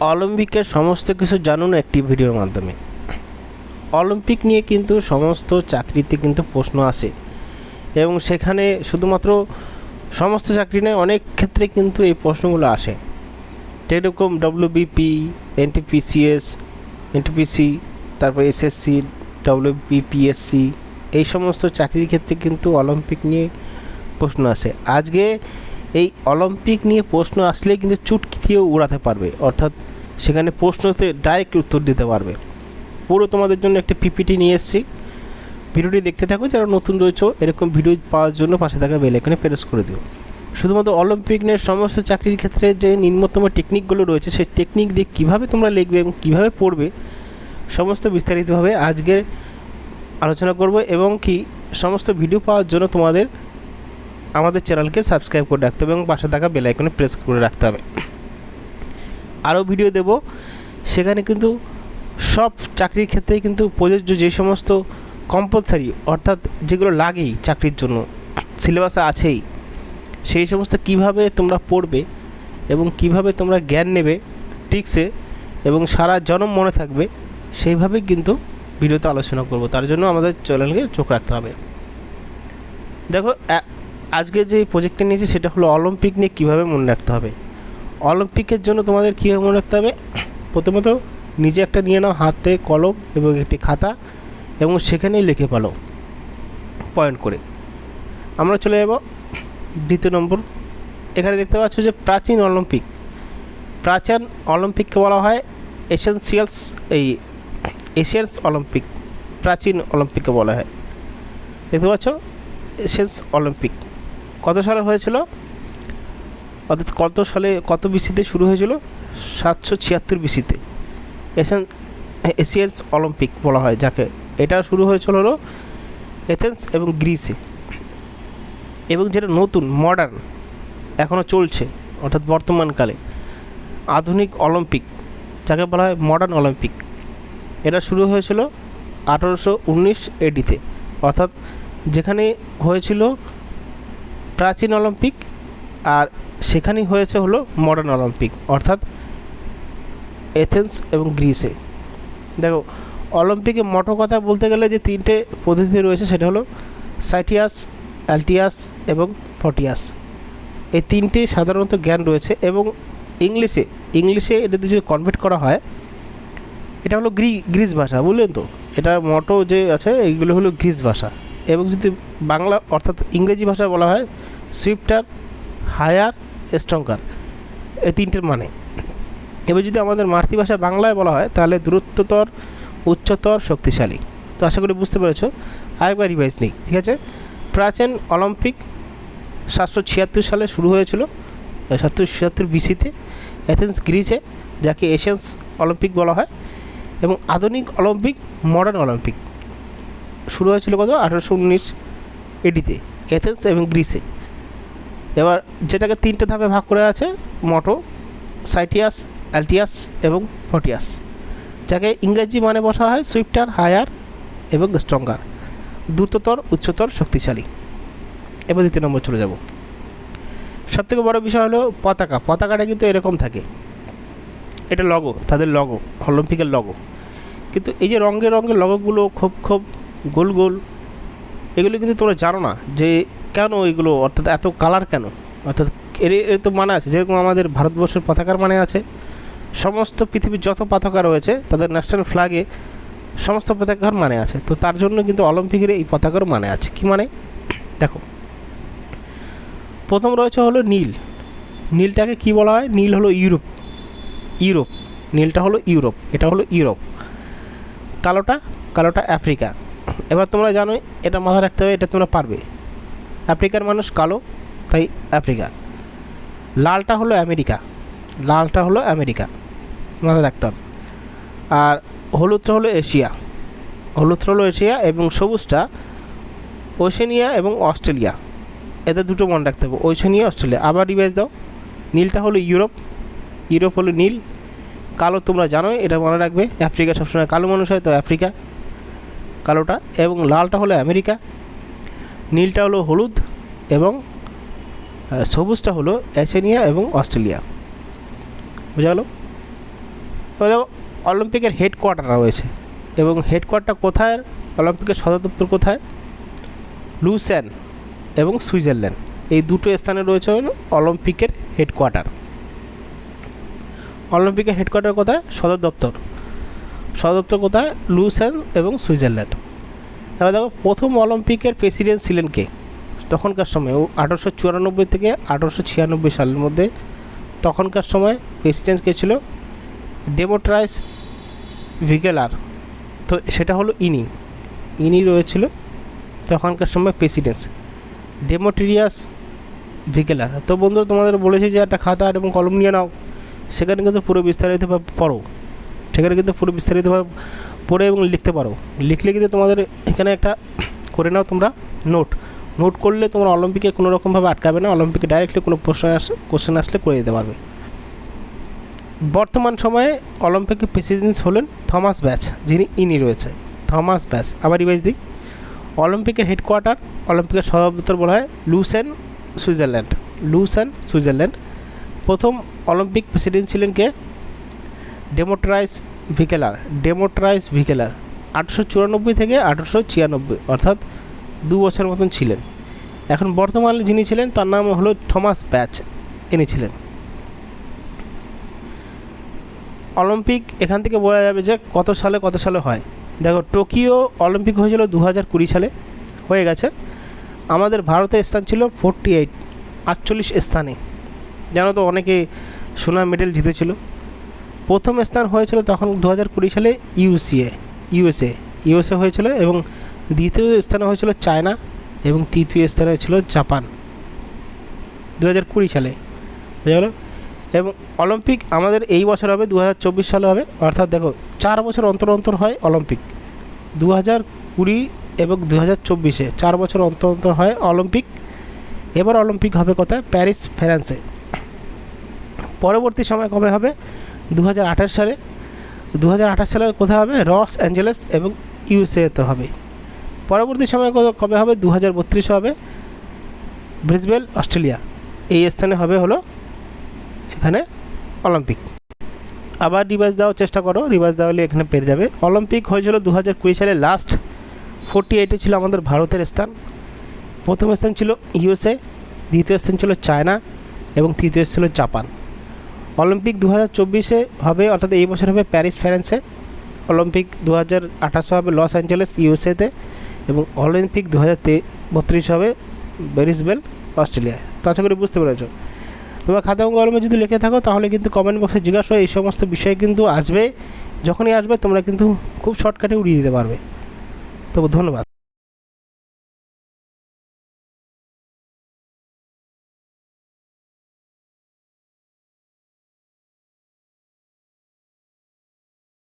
অলিম্পিকের সমস্ত কিছু জানুন একটি ভিডিওর মাধ্যমে। অলিম্পিক নিয়ে কিন্তু সমস্ত চাকরিতে কিন্তু প্রশ্ন আসে এবং সেখানে শুধুমাত্র সমস্ত চাকরি নয়, অনেক ক্ষেত্রে কিন্তু এই প্রশ্নগুলো আসে। যেরকম ডব্লিউবিপি এনটিপিসিএস এনটিপিসি তারপর এসএসসি ডব্লিউবিপিএসসি এই সমস্ত চাকরির ক্ষেত্রে কিন্তু অলিম্পিক নিয়ে প্রশ্ন আসে। আজকে এই অলিম্পিক নিয়ে প্রশ্ন আসলে কিন্তু চুটকি দিয়েও উড়াতে পারবে। অর্থাৎ সেখানে প্রশ্নতে ডাইরেক্ট উত্তর দিতে পারবে। পুরো তোমাদের জন্য একটা পিপিটি নিয়ে এসেছি। ভিডিওটি দেখতে থাকো, যারা নতুন রয়েছে, এরকম ভিডিও পাওয়ার জন্য পাশে থাকা বেল এখানে প্রেস করে দিও। শুধুমাত্র অলিম্পিক নিয়ে সমস্ত চাকরির ক্ষেত্রে যে নিম্নতম টেকনিকগুলো রয়েছে, সেই টেকনিক দিয়ে কীভাবে তোমরা লিখবে এবং কীভাবে পড়বে, সমস্ত বিস্তারিতভাবে আজকের আলোচনা করব এবং কি সমস্ত ভিডিও পাওয়ার জন্য তোমাদের আমাদের চ্যানেলকে সাবস্ক্রাইব করে রাখতে হবে এবং পাশে থাকা বেল আইকনে প্রেস করে রাখতে হবে। আরও ভিডিও দেব। সেখানে কিন্তু সব চাকরির ক্ষেত্রেই কিন্তু প্রযোজ্য যে সমস্ত কম্পালসারি অর্থাৎ যেগুলো লাগেই চাকরির জন্য সিলেবাসে আছেই, সেই সমস্ত কীভাবে তোমরা পড়বে এবং কীভাবে তোমরা জ্ঞান নেবে টিক্সে এবং সারা জনম মনে থাকবে, সেইভাবেই কিন্তু ভিডিওতে আলোচনা করব। তার জন্য আমাদের চ্যানেলকে চোখ রাখতে হবে। দেখো আজকে যে প্রজেক্টটা নিয়েছি সেটা হলো অলিম্পিক নিয়ে কীভাবে মনে রাখতে হবে? অলিম্পিকের জন্য তোমাদের কীভাবে মনে রাখতে হবে? প্রথমত নিজে একটা নিয়ে নাও হাতে কলম এবং একটি খাতা এবং সেখানেই লিখে পালো পয়েন্ট করে। আমরা চলে যাব দ্বিতীয় নম্বর। এখানে দেখতে পাচ্ছ যে প্রাচীন অলিম্পিক প্রাচীন অলিম্পিককে বলা হয় এসেন্সিয়ালস এই এশিয়ান্স অলিম্পিক প্রাচীন অলিম্পিককে বলা হয়। দেখতে পাচ্ছ? এশিয়ান্স অলিম্পিক কত সালে হয়েছিল? অর্থাৎ কত সালে কত বিসিতে শুরু হয়েছিল? সাতশো ছিয়াত্তর বিসিতে এশিয়ান এশিয়ান্স অলিম্পিক বলা হয় যাকে। এটা শুরু হয়েছিল হলো এথেন্স এবং গ্রিসে। এবং যেটা নতুন মডার্ন এখনও চলছে, অর্থাৎ বর্তমানকালে। আধুনিক অলিম্পিক, যাকে বলা হয় মডার্ন অলিম্পিক। এটা শুরু হয়েছিল আঠারোশো উনিশ এডিতে অর্থাৎ যেখানে হয়েছিল প্রাচীন অলিম্পিক আর সেখানেই হয়েছে হলো মডার্ন অলিম্পিক, অর্থাৎ এথেন্স এবং গ্রিসে দেখো, অলিম্পিকে মটো কথা বলতে গেলে যে তিনটে পদ্ধতি রয়েছে, সেটা হলো সাইটিয়াস অ্যালটিয়াস এবং ফটিয়াস এই তিনটে সাধারণত জ্ঞান রয়েছে এবং ইংলিশে ইংলিশে এটা যদি কনভার্ট করা হয়, এটা হলো গ্রি, গ্রিস ভাষা, বুঝলেন তো? এটা মটো যে আছে, এইগুলো হলো গ্রিস ভাষা। এবং যদি বাংলা অর্থাৎ ইংরেজি ভাষায় বলা হয় সুইফটার হায়ার স্ট্রংকার এই তিনটের মানে। এবার যদি আমাদের মাতৃভাষা বাংলায় বলা হয়, তাহলে দূরত্বতর, উচ্চতর, শক্তিশালী। তো আশা করি বুঝতে পেরেছ। আরেকবার রিভাইজ নেই, ঠিক আছে? প্রাচীন অলিম্পিক সাতশো ছিয়াত্তর সালে শুরু হয়েছিল সাতশো ছিয়াত্তর বিসিতে এথেন্স গ্রিসে যাকে এশিয়ান্স অলিম্পিক বলা হয়, এবং আধুনিক অলিম্পিক মডার্ন অলিম্পিক শুরু হয়েছিল কত? আঠারোশো উনিশ এডিতে এথেন্স এবং গ্রিসে এবার যেটাকে তিনটে ধাপে ভাগ করে আছে মটো সাইটিয়াস অ্যালটিয়াস এবং ফটিয়াস যাকে ইংরেজি মানে বসা হয় সুইফটার, হায়ার এবং স্ট্রঙ্গার। দ্রুততর, উচ্চতর, শক্তিশালী। এবার দ্বিতীয় নম্বর চলে যাব। সবথেকে বড় বিষয় হলো পতাকা। পতাকাটা কিন্তু এরকম থাকে। এটা লগো তাদের লগো অলিম্পিকের লগো কিন্তু এই যে রঙের রঙের লগোগুলো খুব খুব গোল গোল, এগুলো কিন্তু তোমরা জানো না যে কেন এগুলো, অর্থাৎ এত কালার কেন? অর্থাৎ এর এর তো মানে আছে, যেরকম আমাদের ভারতবর্ষের পতাকার মানে আছে, সমস্ত পৃথিবীর যত পতাকা রয়েছে, তাদের ন্যাশনাল ফ্ল্যাগে সমস্ত পতাকার মানে আছে। তো তার জন্য কিন্তু অলিম্পিকের এই পতাকার মানে আছে। কি মানে? দেখো, প্রথম রয়েছে হলো নীল। নীলটাকে কি বলা হয়? নীল হলো ইউরোপ। ইউরোপ। নীলটা হলো ইউরোপ। এটা হলো ইউরোপ। কালোটা কালোটা আফ্রিকা। এবার তোমরা জানোই, এটা মাথায় রাখতে হবে, এটা তোমরা পারবে। আফ্রিকার মানুষ কালো, তাই আফ্রিকা। লালটা হলো আমেরিকা। লালটা হলো আমেরিকা। মাথায় রাখতে হবে। আর হলুদটা হলো এশিয়া। হলুদটা হলো এশিয়া এবং সবুজটা ওশেনিয়া এবং অস্ট্রেলিয়া। এদের দুটো মনে রাখতে হবে, ওশেনিয়া, অস্ট্রেলিয়া। আবার রিভাইজ দাও। নীলটা হলো ইউরোপ। ইউরোপ হলো নীল। কালো তোমরা জানোই, এটা মনে রাখবে। আফ্রিকা সবসময় কালো মানুষ হয় তো আফ্রিকা। কালোটা এবং লালটা হলো আমেরিকা, নীলটা হলো হলুদ এবং সবুজটা হলো এসেনিয়া এবং অস্ট্রেলিয়া। বোঝা গেল? অলিম্পিকের হেডকোয়ার্টার রয়েছে এবং হেডকোয়ার্টার কোথায়? অলিম্পিকের সদর দপ্তর কোথায়? লুসেন এবং সুইজারল্যান্ড। এই দুটো স্থানে রয়েছে হলো অলিম্পিকের হেডকোয়ার্টার অলিম্পিকের হেডকোয়ার্টার কোথায়? সদর দপ্তর। সদর দপ্তর কোথায় লুসেন এবং সুইজারল্যান্ড। এবার দেখো, প্রথম অলিম্পিকের প্রেসিডেন্ট ছিলেন কে? তখনকার সময় আঠারোশো চুরানব্বই থেকে আঠারোশো ছিয়ানব্বই সালের মধ্যে তখনকার সময় প্রেসিডেন্ট কে ছিল? ডেমোট্রাইস ভিগেলার। তো সেটা হলো ইনি। ইনি রয়েছিল তখনকার সময় প্রেসিডেন্স ডেমোট্রিয়াস ভিকেলার তো বন্ধু তোমাদের বলেছি যে একটা খাতা এবং কলম নিয়ে নাও। সেখানে কিন্তু পুরো বিস্তারিত পড়ো। সেখানে কিন্তু পুরো বিস্তারিতভাবে পড়ে এবং লিখতে পারো। লিখলে কিন্তু তোমাদের এখানে একটা করে নাও তোমরা নোট নোট করলে তোমার অলিম্পিকে কোনো রকমভাবে আটকাবে না, অলিম্পিকে ডাইরেক্টলি কোনো প্রশ্ন আস কোশ্চেন আসলে করে দিতে পারবে। বর্তমান সময়ে অলিম্পিকের প্রেসিডেন্ট হলেন থমাস ব্যাচ, যিনি, ইনি রয়েছে। থমাস ব্যাচ, আবার রিভাইজ দিই। অলিম্পিকের হেডকোয়ার্টার অলিম্পিকের সদর দপ্তর বলা হয় লুসেন সুইজারল্যান্ড। Lausanne Switzerland. প্রথম অলিম্পিক প্রেসিডেন্ট ছিলেন কে? ডেমোট্রাইস ভিকেলার ডেমোট্রাইস ভিকেলার আটশো চুরানব্বই থেকে আঠারোশো ছিয়ানব্বই, অর্থাৎ দু বছর মতন ছিলেন। এখন বর্তমানে যিনি ছিলেন, তার নাম হলো থমাস ব্যাচ। ইনি ছিলেন। অলিম্পিক, এখান থেকে বোঝা যাবে যে কত সালে কত সালে হয়। দেখো, টোকিও অলিম্পিক হয়েছিল দু হাজার কুড়ি সালে, হয়ে গেছে। আমাদের ভারতের স্থান ছিল ফোরটি এইট, আটচল্লিশ স্থানে। জানো তো, অনেকে সোনা মেডেল জিতেছিল। প্রথম স্থান হয়েছিল তখন দু হাজার কুড়ি সালে ইউসিএ ইউএসএ ইউএসএ হয়েছিল এবং দ্বিতীয় স্থানে হয়েছিল চায়না এবং তৃতীয় স্থানে হয়েছিল জাপান দু হাজার কুড়ি সালে। বুঝা গেলো? এবং অলিম্পিক আমাদের এই বছর হবে দু হাজার চব্বিশ সালে হবে। অর্থাৎ দেখো, চার বছর অন্তর অন্তর হয় অলিম্পিক। দু হাজার কুড়ি এবং দু হাজার চব্বিশে চার বছর অন্তর অন্তর হয় অলিম্পিক। এবার অলিম্পিক হবে কোথায়? প্যারিস, ফ্রান্সে। পরবর্তী সময় কবে হবে? দু হাজার আঠাশ সালে দু হাজার আঠাশ সালে কোথায় হবে? লস অ্যাঞ্জেলেস এবং ইউএসএতে হবে। পরবর্তী সময় কবে- হবে? দু হাজার হবে। Brisbane Australia. এই স্থানে হবে হলো এখানে অলিম্পিক। আবার রিভাইজ দেওয়ার চেষ্টা করো। রিভাইজ দেওয়া হলে এখানে পেরে যাবে। অলিম্পিক হয়েছিল দু হাজার কুড়ি সালে লাস্ট। ফোরটি এইটে ছিল আমাদের ভারতের স্থান। প্রথম স্থান ছিল ইউএসএ, দ্বিতীয় স্থান ছিল চায়না এবং তৃতীয় স্থান ছিল জাপান। অলিম্পিক দু হাজার চব্বিশে হবে, অর্থাৎ এই বছর হবে প্যারিস, ফ্রান্সে। অলিম্পিক দু হাজার আঠাশে হবে লস অ্যাঞ্জেলেস, ইউএসএতে। এবং অলিম্পিক দু হাজার বত্রিশ হবে ব্যারিসবেল, অস্ট্রেলিয়ায়। তো আশা করি বুঝতে পেরেছ। তোমার খাতা কলমে যদি লিখে থাকো, তাহলে কিন্তু কমেন্ট বক্সে জিজ্ঞাসা এই সমস্ত বিষয় কিন্তু আসবে। যখনই আসবে, তোমরা কিন্তু খুব শর্টকাটে উড়িয়ে দিতে পারবে। তো ধন্যবাদ।